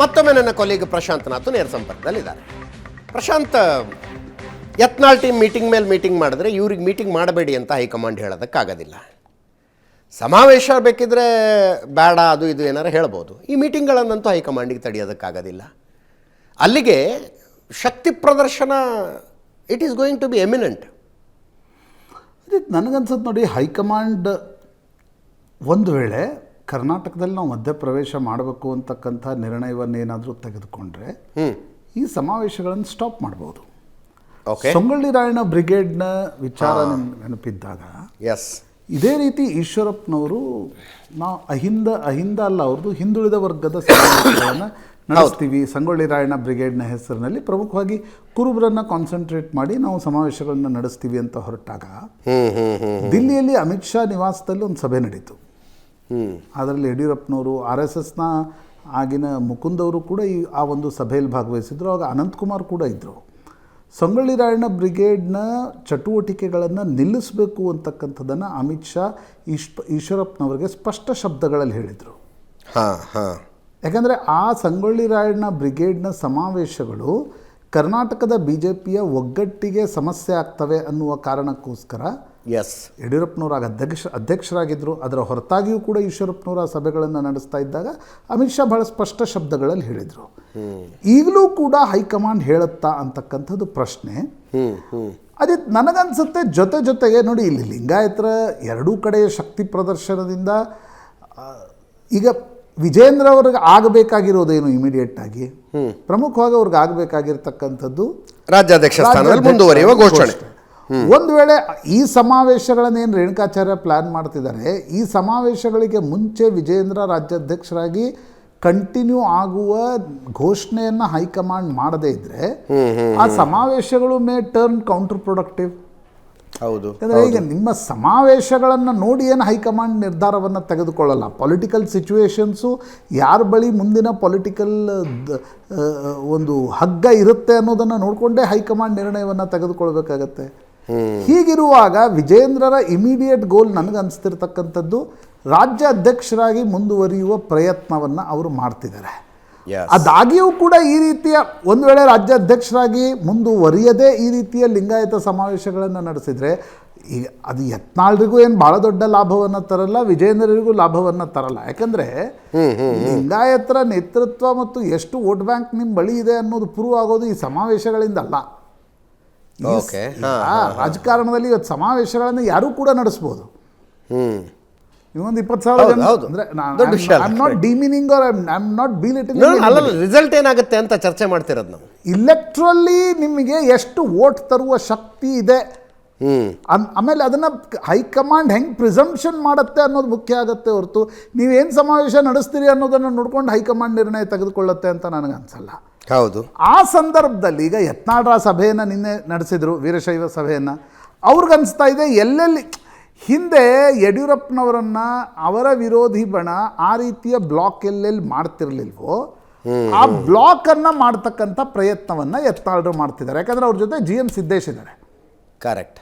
ಮತ್ತೊಮ್ಮೆ ನನ್ನ ಕೊಲೀಗ್ ಪ್ರಶಾಂತ್ ನಾಥ್ ನೇರ ಸಂಪರ್ಕದಲ್ಲಿದ್ದಾರೆ. ಪ್ರಶಾಂತ್, ಯತ್ನಾಳ್ ಟೀಮ್ ಮೀಟಿಂಗ್ ಮೇಲೆ ಮೀಟಿಂಗ್ ಮಾಡಿದ್ರೆ ಇವ್ರಿಗೆ ಮೀಟಿಂಗ್ ಮಾಡಬೇಡಿ ಅಂತ ಹೈಕಮಾಂಡ್ ಹೇಳೋದಕ್ಕಾಗೋದಿಲ್ಲ. ಸಮಾವೇಶ ಬೇಕಿದ್ರೆ ಬೇಡ, ಅದು ಇದು ಏನಾರು ಹೇಳ್ಬೋದು. ಈ ಮೀಟಿಂಗ್ಗಳನ್ನಂತೂ ಹೈಕಮಾಂಡಿಗೆ ತಡೆಯೋದಕ್ಕಾಗೋದಿಲ್ಲ. ಅಲ್ಲಿಗೆ ಶಕ್ತಿ ಪ್ರದರ್ಶನ it is going to be eminent ಅದೇ ನನಗನ್ಸುತ್ತೆ ನೋಡಿ ಹೈಕಮಾಂಡ್ ಒಂದು ವೇಳೆ ಕರ್ನಾಟಕದಲ್ಲಿ ನಾವು ಮಧ್ಯಪ್ರವೇಶ ಮಾಡಬೇಕು ಅಂತಕ್ಕಂಥ ನಿರ್ಣಯವನ್ನೇನಾದರೂ ತೆಗೆದುಕೊಂಡ್ರೆ ಈ ಸಮಾವೇಶಗಳನ್ನು ಸ್ಟಾಪ್ ಮಾಡ್ಬೋದು. ಸೊಂಗಳ್ಳಿ ರಾಯಣ್ಣ ಬ್ರಿಗೇಡ್ನ ವಿಚಾರ ನೆನಪಿದ್ದಾಗ ಎಸ್ ಇದೇ ರೀತಿ ಈಶ್ವರಪ್ಪನವರು ನಾವು ಅಹಿಂದ ಅಹಿಂದ ಅಲ್ಲ ಅವ್ರದ್ದು ಹಿಂದುಳಿದ ವರ್ಗದ ಸಮಾವೇಶಗಳನ್ನು ನಡೆಸ್ತೀವಿ. ಸಂಗೊಳ್ಳಿ ರಾಯಣ್ಣ ಬ್ರಿಗೇಡ್ನ ಹೆಸರಿನಲ್ಲಿ ಪ್ರಮುಖವಾಗಿ ಕುರುಬರನ್ನ ಕಾನ್ಸಂಟ್ರೇಟ್ ಮಾಡಿ ನಾವು ಸಮಾವೇಶಗಳನ್ನ ನಡೆಸ್ತೀವಿ ಅಂತ ಹೊರಟಾಗ ದಿಲ್ಲಿಯಲ್ಲಿ ಅಮಿತ್ ಶಾ ನಿವಾಸದಲ್ಲಿ ಒಂದು ಸಭೆ ನಡೀತು. ಅದರಲ್ಲಿ ಯಡಿಯೂರಪ್ಪನವರು ಆರ್ ಎಸ್ ಎಸ್ನ ಆಗಿನ ಮುಕುಂದವರು ಕೂಡ ಈ ಆ ಒಂದು ಸಭೆಯಲ್ಲಿ ಭಾಗವಹಿಸಿದ್ರು. ಆಗ ಅನಂತಕುಮಾರ್ ಕೂಡ ಇದ್ದರು ಸಂಗೊಳ್ಳಿ ರಾಯಣ್ಣ ಬ್ರಿಗೇಡ್ನ ಚಟುವಟಿಕೆಗಳನ್ನು ನಿಲ್ಲಿಸಬೇಕು ಅಂತಕ್ಕಂಥದ್ದನ್ನು ಅಮಿತ್ ಶಾ ಈಶ್ವ ಈಶ್ವರಪ್ಪನವರಿಗೆ ಸ್ಪಷ್ಟ ಶಬ್ದಗಳಲ್ಲಿ ಹೇಳಿದರು. ಹಾಂ ಹಾಂ. ಯಾಕಂದರೆ ಆ ಸಂಗೊಳ್ಳಿ ರಾಯಣ್ಣ ಬ್ರಿಗೇಡ್ನ ಸಮಾವೇಶಗಳು ಕರ್ನಾಟಕದ ಬಿ ಜೆ ಪಿಯ ಒಗ್ಗಟ್ಟಿಗೆ ಸಮಸ್ಯೆ ಆಗ್ತವೆ ಅನ್ನುವ ಕಾರಣಕ್ಕೋಸ್ಕರ ಎಸ್ ಯಡಿಯೂರಪ್ಪನವರು ಆಗ ಅಧ್ಯಕ್ಷ ಅಧ್ಯಕ್ಷರಾಗಿದ್ದರು ಅದರ ಹೊರತಾಗಿಯೂ ಕೂಡ ಈಶ್ವರಪ್ಪನವರ ಸಭೆಗಳನ್ನು ನಡೆಸ್ತಾ ಇದ್ದಾಗ ಅಮಿತ್ ಶಾ ಬಹಳ ಸ್ಪಷ್ಟ ಶಬ್ದಗಳಲ್ಲಿ ಹೇಳಿದರು. ಈಗಲೂ ಕೂಡ ಹೈಕಮಾಂಡ್ ಹೇಳುತ್ತಾ ಅಂತಕ್ಕಂಥದ್ದು ಪ್ರಶ್ನೆ. ಅದೇ ನನಗನ್ಸುತ್ತೆ ಜೊತೆ ಜೊತೆಗೆ ನೋಡಿ ಇಲ್ಲಿ ಲಿಂಗಾಯತರ ಎರಡೂ ಕಡೆಯ ಶಕ್ತಿ ಪ್ರದರ್ಶನದಿಂದ ಈಗ ವಿಜೇಂದ್ರ ಅವ್ರಿಗೆ ಆಗಬೇಕಾಗಿರೋದೇನು ಇಮಿಡಿಯೇಟ್ ಆಗಿ ಪ್ರಮುಖವಾಗಿ ಅವ್ರಿಗೆ ಆಗಬೇಕಾಗಿರ್ತಕ್ಕಂಥದ್ದು ರಾಜ್ಯಾಧ್ಯಕ್ಷ ಸ್ಥಾನದಲ್ಲಿ ಮುಂದುವರಿಯುವ ಘೋಷಣೆ. ಒಂದು ವೇಳೆ ಈ ಸಮಾವೇಶಗಳನ್ನೇನು ರೇಣುಕಾಚಾರ್ಯ ಪ್ಲಾನ್ ಮಾಡ್ತಿದ್ದಾರೆ ಈ ಸಮಾವೇಶಗಳಿಗೆ ಮುಂಚೆ ವಿಜೇಂದ್ರ ರಾಜ್ಯಾಧ್ಯಕ್ಷರಾಗಿ ಕಂಟಿನ್ಯೂ ಆಗುವ ಘೋಷಣೆಯನ್ನು ಹೈಕಮಾಂಡ್ ಮಾಡದೇ ಇದ್ರೆ ಆ ಸಮಾವೇಶಗಳು ಮೇ ಟರ್ನ್ ಕೌಂಟರ್ ಪ್ರೊಡಕ್ಟಿವ್ ಹೌದು. ಯಾಕಂದರೆ ಈಗ ನಿಮ್ಮ ಸಮಾವೇಶಗಳನ್ನು ನೋಡಿ ಏನು ಹೈಕಮಾಂಡ್ ನಿರ್ಧಾರವನ್ನು ತೆಗೆದುಕೊಳ್ಳಲ್ಲ. ಪೊಲಿಟಿಕಲ್ ಸಿಚುವೇಶನ್ಸು ಯಾರ ಬಳಿ ಮುಂದಿನ ಪೊಲಿಟಿಕಲ್ ಒಂದು ಹಗ್ಗ ಇರುತ್ತೆ ಅನ್ನೋದನ್ನು ನೋಡಿಕೊಂಡೇ ಹೈಕಮಾಂಡ್ ನಿರ್ಣಯವನ್ನು ತೆಗೆದುಕೊಳ್ಬೇಕಾಗತ್ತೆ. ಹೀಗಿರುವಾಗ ವಿಜೇಂದ್ರರ ಇಮಿಡಿಯೇಟ್ ಗೋಲ್ ನನಗೆ ಅನಿಸ್ತಿರ್ತಕ್ಕಂಥದ್ದು ರಾಜ್ಯ ಅಧ್ಯಕ್ಷರಾಗಿ ಮುಂದುವರಿಯುವ ಪ್ರಯತ್ನವನ್ನು ಅವರು ಮಾಡ್ತಿದ್ದಾರೆ. ಅದಾಗಿಯೂ ಕೂಡ ಈ ರೀತಿಯ ಒಂದು ವೇಳೆ ರಾಜ್ಯಾಧ್ಯಕ್ಷರಾಗಿ ಮುಂದುವರಿಯದೇ ಈ ರೀತಿಯ ಲಿಂಗಾಯತ ಸಮಾವೇಶಗಳನ್ನು ನಡೆಸಿದರೆ ಈಗ ಅದು ಯತ್ನಾಳ್ರಿಗೂ ಏನು ಭಾಳ ದೊಡ್ಡ ಲಾಭವನ್ನು ತರಲ್ಲ ವಿಜೇಂದ್ರರಿಗೂ ಲಾಭವನ್ನು ತರಲ್ಲ. ಯಾಕಂದರೆ ಲಿಂಗಾಯತರ ನೇತೃತ್ವ ಮತ್ತು ಎಷ್ಟು ವೋಟ್ ಬ್ಯಾಂಕ್ ನಿಮ್ಮ ಬಳಿ ಇದೆ ಅನ್ನೋದು ಪ್ರೂವ್ ಆಗೋದು ಈ ಸಮಾವೇಶಗಳಿಂದ ಅಲ್ಲ ಈ ಸ- Okay. ಈಗ ರಾಜಕಾರಣದಲ್ಲಿ ಇವತ್ತು ಸಮಾವೇಶಗಳನ್ನು ಯಾರೂ ಕೂಡ ನಡೆಸ್ಬೋದು. ಇನ್ನೊಂದು ಇಪ್ಪತ್ತು ಸಾವಿರ ಹೌದು, ಜನ ಹೌದು. ಅಂದರೆ ದೊಡ್ಡ ವಿಷಯ ಅಲ್ಲ. I not demeaning or I am not belittling ಅಲ್ಲ ರಿಸಲ್ಟ್ ಏನಾಗುತ್ತೆ ಅಂತ ಚರ್ಚೆ ಮಾಡ್ತಿರೋದು ನಾವು. ಇಲೆಕ್ಟ್ರಲ್ಲಿ ನಿಮಗೆ ಎಷ್ಟು ವೋಟ್ ತರುವ ಶಕ್ತಿ ಇದೆ? ಅನ್- ಆಮೇಲೆ ಅದನ್ನ ಹೈಕಮಾಂಡ್ ಹೆಂಗ್ ಪ್ರಿಸಂಪ್ಷನ್ ಮಾಡುತ್ತೆ ಅನ್ನೋದು ಮುಖ್ಯ ಆಗುತ್ತೆ ಹೊರತು ನೀವೇನು ಸಮಾವೇಶ ನಡೆಸ್ತೀರಿ ಅನ್ನೋದನ್ನು ನೋಡ್ಕೊಂಡು ಹೈಕಮಾಂಡ್ ನಿರ್ಣಯ ತೆಗೆದುಕೊಳ್ಳುತ್ತೆ ಅಂತ ನನಗೆ ಅನ್ಸಲ್ಲ. ಹೌದು. ಆ ಸಂದರ್ಭದಲ್ಲಿ ಈಗ ಯತ್ನಾಳ್ರ ಸಭೆಯನ್ನು ನಿನ್ನೆ ನಡೆಸಿದ್ರು ವೀರಶೈವ ಸಭೆಯನ್ನು. ಅವ್ರಿಗನ್ಸ್ತಾ ಇದೆ ಎಲ್ಲೆಲ್ಲಿ ಹಿಂದೆ ಯಡಿಯೂರಪ್ಪನವರನ್ನ ಅವರ ವಿರೋಧಿ ಬಣ ಆ ರೀತಿಯ ಬ್ಲಾಕ್ ಎಲ್ಲೆಲ್ಲಿ ಮಾಡ್ತಿರ್ಲಿಲ್ವೋ ಆ ಬ್ಲಾಕ್ ಅನ್ನ ಮಾಡ್ತಕ್ಕಂಥ ಪ್ರಯತ್ನವನ್ನ ಎತ್ತಾಳರು ಮಾಡ್ತಿದ್ದಾರೆ. ಯಾಕಂದ್ರೆ ಅವ್ರ ಜೊತೆ ಜಿ ಎಂ ಸಿದ್ದೇಶ್ ಇದ್ದಾರೆ. ಕರೆಕ್ಟ್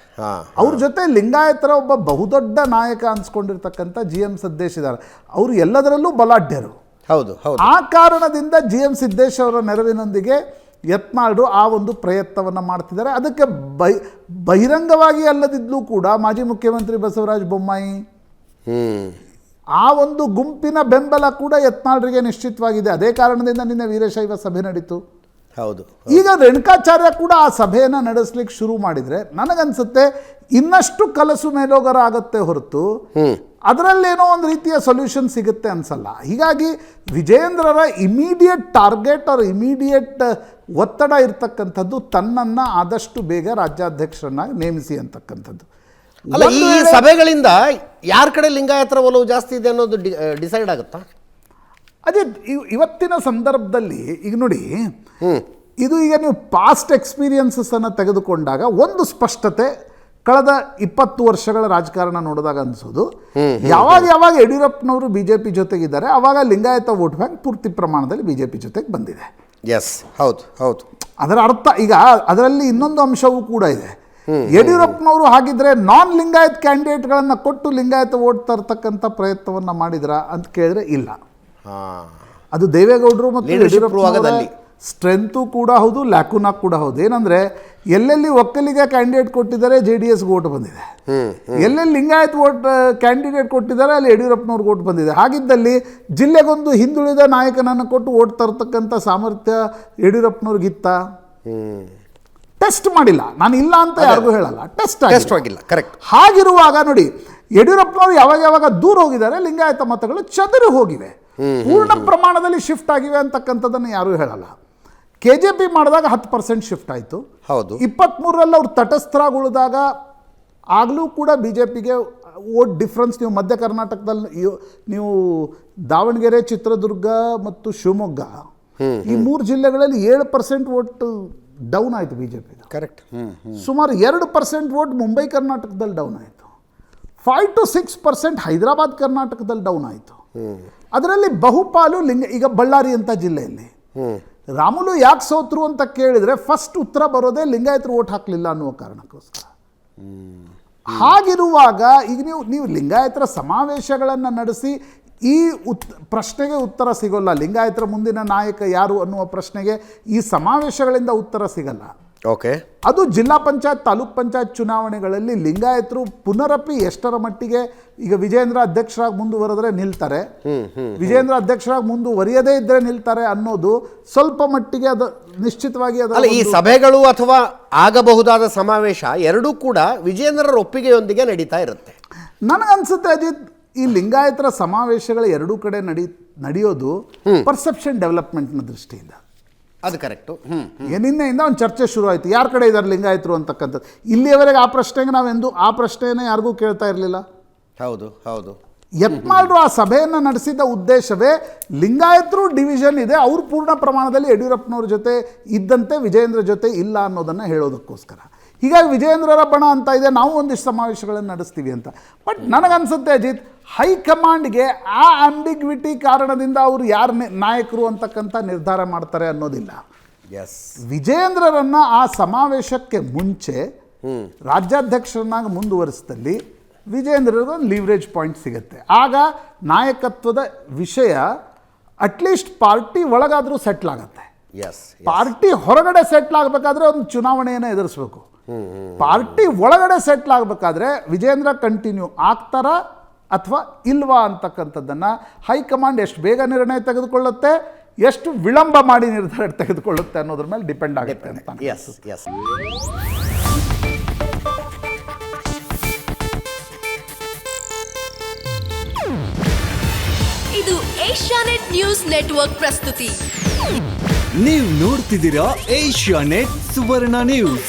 ಅವ್ರ ಜೊತೆ ಲಿಂಗಾಯತರ ಒಬ್ಬ ಬಹುದೊಡ್ಡ ನಾಯಕ ಅನ್ಸ್ಕೊಂಡಿರ್ತಕ್ಕಂಥ ಜಿ ಎಂ ಸಿದ್ದೇಶ್ ಇದ್ದಾರೆ. ಅವರು ಎಲ್ಲದರಲ್ಲೂ ಬಲಾಢ್ಯರು. ಹೌದು ಹೌದು. ಆ ಕಾರಣದಿಂದ ಜಿ ಎಂ ಸಿದ್ದೇಶ್ ಅವರ ನೆರವಿನೊಂದಿಗೆ ಯತ್ನಾಳ್ರು ಆ ಒಂದು ಪ್ರಯತ್ನವನ್ನು ಮಾಡ್ತಿದ್ದಾರೆ. ಅದಕ್ಕೆ ಬೈ, ಬಹಿರಂಗವಾಗಿ ಅಲ್ಲದಿದ್ದಲೂ ಕೂಡ ಮಾಜಿ ಮುಖ್ಯಮಂತ್ರಿ ಬಸವರಾಜ ಬೊಮ್ಮಾಯಿ ಆ ಒಂದು ಗುಂಪಿನ ಬೆಂಬಲ ಕೂಡ ಯತ್ನಾಳ್ರಿಗೆ ನಿಶ್ಚಿತವಾಗಿದೆ. ಅದೇ ಕಾರಣದಿಂದ ನಿನ್ನೆ ವೀರಶೈವ ಸಭೆ ನಡೀತು. ಹೌದು ಈಗ ರೇಣುಕಾಚಾರ್ಯ ಕೂಡ ಆ ಸಭೆಯನ್ನು ನಡೆಸಲಿಕ್ಕೆ ಶುರು ಮಾಡಿದರೆ ನನಗನ್ಸುತ್ತೆ ಇನ್ನಷ್ಟು ಕಲಸು ಮೇಲೋಗರ ಆಗತ್ತೆ ಹೊರತು ಅದರಲ್ಲೇನೋ ಒಂದು ರೀತಿಯ ಸೊಲ್ಯೂಷನ್ ಸಿಗುತ್ತೆ ಅನ್ಸಲ್ಲ. ಹೀಗಾಗಿ ವಿಜೇಂದ್ರರ ಇಮಿಡಿಯೇಟ್ ಟಾರ್ಗೆಟ್ ಅವ್ರ ಇಮಿಡಿಯೇಟ್ ಒತ್ತಡ ಇರ್ತಕ್ಕಂಥದ್ದು ತನ್ನನ್ನು ಆದಷ್ಟು ಬೇಗ ರಾಜ್ಯಾಧ್ಯಕ್ಷರನ್ನಾಗಿ ನೇಮಿಸಿ ಅಂತಕ್ಕಂಥದ್ದು. ಅಲ್ಲ ಈ ಈ ಸಭೆಗಳಿಂದ ಯಾರ ಕಡೆ ಲಿಂಗಾಯತರ ಒಲವು ಜಾಸ್ತಿ ಇದೆ ಅನ್ನೋದು ಡಿಸೈಡ್ ಆಗುತ್ತಾ? ಅದೇ ಇವತ್ತಿನ ಸಂದರ್ಭದಲ್ಲಿ ಈಗ ನೋಡಿ ಇದು ಈಗ ನೀವು ಪಾಸ್ಟ್ ಎಕ್ಸ್ಪೀರಿಯನ್ಸಸ್ಸನ್ನು ತೆಗೆದುಕೊಂಡಾಗ ಒಂದು ಸ್ಪಷ್ಟತೆ ಕಳೆದ ಇಪ್ಪತ್ತು ವರ್ಷಗಳ ರಾಜಕಾರಣ ನೋಡಿದಾಗ ಅನಿಸೋದು. ಯಾವಾಗ ಯಾವಾಗ ಯಡಿಯೂರಪ್ಪನವರು ಬಿ ಜೆ ಪಿ ಜೊತೆಗಿದ್ದಾರೆ ಆವಾಗ ಲಿಂಗಾಯತ ವೋಟ್ ಬ್ಯಾಂಕ್ ಪೂರ್ತಿ ಪ್ರಮಾಣದಲ್ಲಿ ಬಿ ಜೆ ಪಿ ಜೊತೆಗೆ ಬಂದಿದೆ. ಎಸ್ ಹೌದು ಹೌದು. ಅದರ ಅರ್ಥ ಈಗ ಅದರಲ್ಲಿ ಇನ್ನೊಂದು ಅಂಶವೂ ಕೂಡ ಇದೆ. ಯಡಿಯೂರಪ್ಪನವರು ಹಾಗಿದ್ರೆ ನಾನ್ ಲಿಂಗಾಯತ್ ಕ್ಯಾಂಡಿಡೇಟ್ಗಳನ್ನು ಕೊಟ್ಟು ಲಿಂಗಾಯತ ವೋಟ್ ತರ್ತಕ್ಕಂಥ ಪ್ರಯತ್ನವನ್ನು ಮಾಡಿದ್ರ ಅಂತ ಕೇಳಿದ್ರೆ ಇಲ್ಲ. ಅದು ದೇವೇಗೌಡರು ಮತ್ತು ಯಡಿಯೂರಪ್ಪ ಸ್ಟ್ರೆಂತು ಕೂಡ ಹೌದು ಲ್ಯಾಕುನಾ ಕೂಡ ಹೌದು. ಏನಂದ್ರೆ ಎಲ್ಲೆಲ್ಲಿ ಒಕ್ಕಲಿಗ ಕ್ಯಾಂಡಿಡೇಟ್ ಕೊಟ್ಟಿದ್ದಾರೆ ಜೆ ಡಿ ಎಸ್ಗೆ ಓಟ್ ಬಂದಿದೆ. ಎಲ್ಲೆಲ್ಲಿ ಲಿಂಗಾಯತ್ ಓಟ್ ಕ್ಯಾಂಡಿಡೇಟ್ ಕೊಟ್ಟಿದ್ದಾರೆ ಅಲ್ಲಿ ಯಡಿಯೂರಪ್ಪನವ್ರಿಗೆ ಓಟ್ ಬಂದಿದೆ. ಹಾಗಿದ್ದಲ್ಲಿ ಜಿಲ್ಲೆಗೊಂದು ಹಿಂದುಳಿದ ನಾಯಕನನ್ನು ಕೊಟ್ಟು ಓಟ್ ತರ್ತಕ್ಕಂಥ ಸಾಮರ್ಥ್ಯ ಯಡಿಯೂರಪ್ಪನವ್ರಿಗಿತ್ತ? ಟೆಸ್ಟ್ ಮಾಡಿಲ್ಲ. ನಾನು ಇಲ್ಲ ಅಂತ ಯಾರಿಗೂ ಹೇಳಲ್ಲ. ಟೆಸ್ಟ್ ಟೆಸ್ಟ್ ಆಗಿಲ್ಲ. ಕರೆಕ್ಟ್ ಹಾಗಿರುವಾಗ ನೋಡಿ ಯಡಿಯೂರಪ್ಪನವ್ರು ಯಾವಾಗ ಯಾವಾಗ ದೂರ ಹೋಗಿದ್ದಾರೆ ಲಿಂಗಾಯತ ಮತಗಳು ಚದುರಿ ಹೋಗಿವೆ. ಪೂರ್ಣ ಪ್ರಮಾಣದಲ್ಲಿ ಶಿಫ್ಟ್ ಆಗಿವೆ ಅಂತಕ್ಕಂಥದ್ದನ್ನು ಯಾರೂ ಹೇಳಲ್ಲ. ಕೆ ಜೆ ಪಿ ಮಾಡಿದಾಗ ಹತ್ತು ಪರ್ಸೆಂಟ್ ಶಿಫ್ಟ್ ಆಯಿತು. ಹೌದು. ಇಪ್ಪತ್ತ್ಮೂರರಲ್ಲಿ ಅವ್ರು ತಟಸ್ಥರಾಗಿ ಉಳಿದಾಗ ಆಗಲೂ ಕೂಡ ಬಿ ಜೆ ಪಿಗೆ ಓಟ್ ಡಿಫ್ರೆನ್ಸ್ ನೀವು ಮಧ್ಯ ಕರ್ನಾಟಕದಲ್ಲಿ ನೀವು ದಾವಣಗೆರೆ ಚಿತ್ರದುರ್ಗ ಮತ್ತು ಶಿವಮೊಗ್ಗ ಈ ಮೂರು ಜಿಲ್ಲೆಗಳಲ್ಲಿ ಏಳು ಪರ್ಸೆಂಟ್ ಓಟ್ ಡೌನ್ ಆಯಿತು ಬಿ ಜೆ ಪಿ ಕರೆಕ್ಟ್ ಸುಮಾರು ಎರಡು ಪರ್ಸೆಂಟ್ ಓಟ್ ಮುಂಬೈ ಕರ್ನಾಟಕದಲ್ಲಿ ಡೌನ್ ಆಯಿತು. Five to six percent Hyderabad ಕರ್ನಾಟಕದಲ್ಲಿ ಡೌನ್ ಆಯಿತು. ಅದರಲ್ಲಿ ಬಹುಪಾಲು ಲಿಂಗ, ಈಗ ಬಳ್ಳಾರಿ ಅಂತ ಜಿಲ್ಲೆಯಲ್ಲಿ. ರಾಮುಲು ಯಾಕೆ ಸೋತ್ರು ಅಂತ ಕೇಳಿದರೆ ಫಸ್ಟ್ ಉತ್ತರ ಬರೋದೇ ಲಿಂಗಾಯತರು ಓಟ್ ಹಾಕಲಿಲ್ಲ ಅನ್ನುವ ಕಾರಣಕ್ಕೋಸ್ಕರ. ಹಾಗಿರುವಾಗ ಈಗ ನೀವು ನೀವು ಲಿಂಗಾಯತರ ಸಮಾವೇಶಗಳನ್ನು ನಡೆಸಿ ಈ ಉತ್, ಪ್ರಶ್ನೆಗೆ ಉತ್ತರ ಸಿಗೋಲ್ಲ, ಲಿಂಗಾಯತರ ಮುಂದಿನ ನಾಯಕ ಯಾರು ಅನ್ನುವ ಪ್ರಶ್ನೆಗೆ ಈ ಸಮಾವೇಶಗಳಿಂದ ಉತ್ತರ ಸಿಗಲ್ಲ. ಓಕೆ. ಅದು ಜಿಲ್ಲಾ ಪಂಚಾಯತ್ ತಾಲೂಕ್ ಪಂಚಾಯತ್ ಚುನಾವಣೆಗಳಲ್ಲಿ ಲಿಂಗಾಯತರು ಪುನರಪಿ ಎಷ್ಟರ ಮಟ್ಟಿಗೆ ಈಗ ವಿಜೇಂದ್ರ ಅಧ್ಯಕ್ಷರಾಗಿ ಮುಂದುವರೆದ್ರೆ ನಿಲ್ತಾರೆ. ವಿಜೇಂದ್ರ ಅಧ್ಯಕ್ಷರಾಗಿ ಮುಂದುವರಿಯದೇ ಇದ್ರೆ ನಿಲ್ತಾರೆ ಅನ್ನೋದು ಸ್ವಲ್ಪ ಮಟ್ಟಿಗೆ ಅದು ನಿಶ್ಚಿತವಾಗಿ ಅದು ಈ ಸಭೆಗಳು ಅಥವಾ ಆಗಬಹುದಾದ ಸಮಾವೇಶ ಎರಡೂ ಕೂಡ ವಿಜೇಂದ್ರರ ಒಪ್ಪಿಗೆಯೊಂದಿಗೆ ನಡೀತಾ ಇರುತ್ತೆ. ನನಗನ್ಸುತ್ತೆ ಅಜಿತ್ ಈ ಲಿಂಗಾಯತರ ಸಮಾವೇಶಗಳ ಎರಡೂ ಕಡೆ ನಡಿ ನಡೆಯೋದು ಪರ್ಸೆಪ್ಷನ್ ಡೆವಲಪ್ಮೆಂಟ್ನ ದೃಷ್ಟಿಯಿಂದ. ಅದು ಕರೆಕ್ಟು. ಹ್ಞೂ ಏನಿನ್ನೆಯಿಂದ ನಿನ್ನೆಯಿಂದ ಒಂದು ಚರ್ಚೆ ಶುರು ಆಯಿತು ಯಾರ ಕಡೆ ಇದ್ದಾರೆ ಲಿಂಗಾಯತರು ಅಂತಕ್ಕಂಥದ್ದು? ಇಲ್ಲಿಯವರೆಗೆ ಆ ಪ್ರಶ್ನೆಗೆ ನಾವೆಂದು ಆ ಪ್ರಶ್ನೆಯೇ ಯಾರಿಗೂ ಕೇಳ್ತಾ ಇರಲಿಲ್ಲ. ಹೌದು ಹೌದು. ಯತ್ನಾಳ್ರು ಆ ಸಭೆಯನ್ನು ನಡೆಸಿದ ಉದ್ದೇಶವೇ ಲಿಂಗಾಯತರು ಡಿವಿಷನ್ ಇದೆ ಅವರು ಪೂರ್ಣ ಪ್ರಮಾಣದಲ್ಲಿ ಯಡಿಯೂರಪ್ಪನವ್ರ ಜೊತೆ ಇದ್ದಂತೆ ವಿಜಯೇಂದ್ರ ಜೊತೆ ಇಲ್ಲ ಅನ್ನೋದನ್ನು ಹೇಳೋದಕ್ಕೋಸ್ಕರ. ಹೀಗಾಗಿ ವಿಜಯೇಂದ್ರರ ಬಣ ಅಂತ ಇದೆ ನಾವು ಒಂದಿಷ್ಟು ಸಮಾವೇಶಗಳನ್ನು ನಡೆಸ್ತೀವಿ ಅಂತ. ಬಟ್ ನನಗನ್ಸುತ್ತೆ ಅಜಿತ್ ಹೈಕಮಾಂಡ್ಗೆ ಆ ಆಂಬಿಗ್ವಿಟಿ ಕಾರಣದಿಂದ ಅವರು ಯಾರು ನಾಯಕರು ಅಂತಕ್ಕಂಥ ನಿರ್ಧಾರ ಮಾಡ್ತಾರೆ ಅನ್ನೋದಿಲ್ಲ. ಎಸ್ ವಿಜೇಂದ್ರರನ್ನು ಆ ಸಮಾವೇಶಕ್ಕೆ ಮುಂಚೆ ರಾಜ್ಯಾಧ್ಯಕ್ಷರನ್ನಾಗಿ ಮುಂದುವರಿಸಿದಲ್ಲಿ ವಿಜೇಂದ್ರರಿಗೆ ಒಂದು ಲೀವ್ರೇಜ್ ಪಾಯಿಂಟ್ ಸಿಗುತ್ತೆ. ಆಗ ನಾಯಕತ್ವದ ವಿಷಯ ಅಟ್ಲೀಸ್ಟ್ ಪಾರ್ಟಿ ಒಳಗಾದರೂ ಸೆಟ್ಲ್ ಆಗುತ್ತೆ. ಎಸ್ ಪಾರ್ಟಿ ಹೊರಗಡೆ ಸೆಟ್ಲ್ ಆಗಬೇಕಾದ್ರೆ ಒಂದು ಚುನಾವಣೆಯನ್ನು ಎದುರಿಸ್ಬೇಕು. ಪಾರ್ಟಿ ಒಳಗಡೆ ಸೆಟ್ಲ್ ಆಗಬೇಕಾದ್ರೆ ವಿಜೇಂದ್ರ ಕಂಟಿನ್ಯೂ ಆಗ್ತಾರಾ ಅಥವಾ ಇಲ್ವಾ ಅಂತಕ್ಕಂಥದ್ದನ್ನು ಹೈಕಮಾಂಡ್ ಎಷ್ಟು ಬೇಗ ನಿರ್ಣಯ ತೆಗೆದುಕೊಳ್ಳುತ್ತೆ ಎಷ್ಟು ವಿಳಂಬ ಮಾಡಿ ನಿರ್ಧಾರ ತೆಗೆದುಕೊಳ್ಳುತ್ತೆ ಅನ್ನೋದ್ರ ಮೇಲೆ ಡಿಪೆಂಡ್ ಆಗುತ್ತೆ ಅಂತ ಎಸ್ ಎಸ್ ಇದು ಏಷ್ಯಾನೆಟ್ ನ್ಯೂಸ್ ನೆಟ್ವರ್ಕ್ ಪ್ರಸ್ತುತಿ. ನೀವು ನೋಡ್ತಿದ್ದೀರಾ ಏಷ್ಯಾ ನೆಟ್ ಸುವರ್ಣ ನ್ಯೂಸ್.